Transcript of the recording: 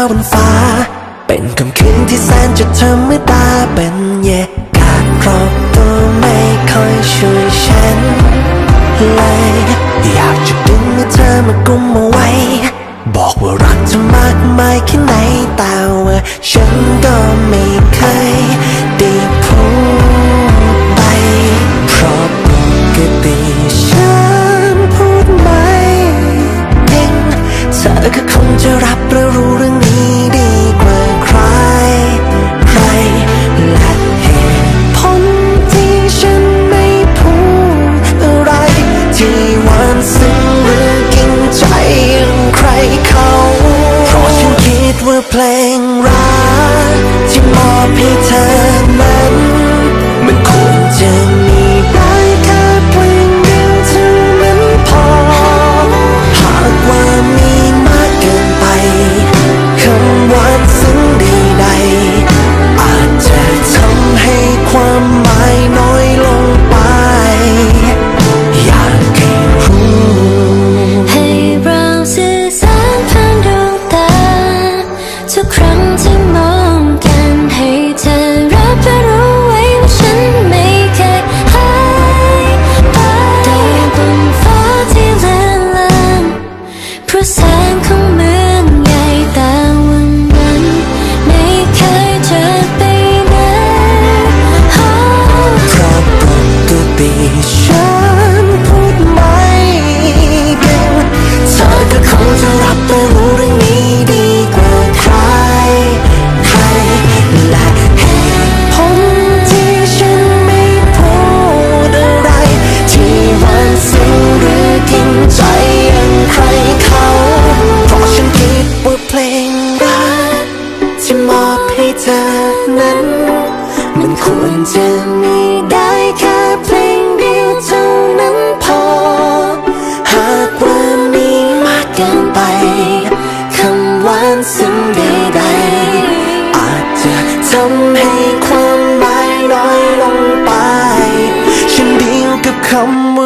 าวบนฟ้า เป็นคำคืนที่แสนจะธรรมดาเป็นเยากาศรอบตัวไม่ค่อยช่วยฉันเลยอยากจะดึงมือเธอมากุมเอาไว้ บอกว่ารักเธอมากมายแค่ไหนแต่ว่าฉันก็ไม่ to crown to จะมีได้แค่เพลงเดียวเท่านั้นพอ หากว่ามีมากเกินไปคำหวานซึ่งใดๆอาจจะทำให้ความหมายน้อยลงไปเช่นเดียวกับคำ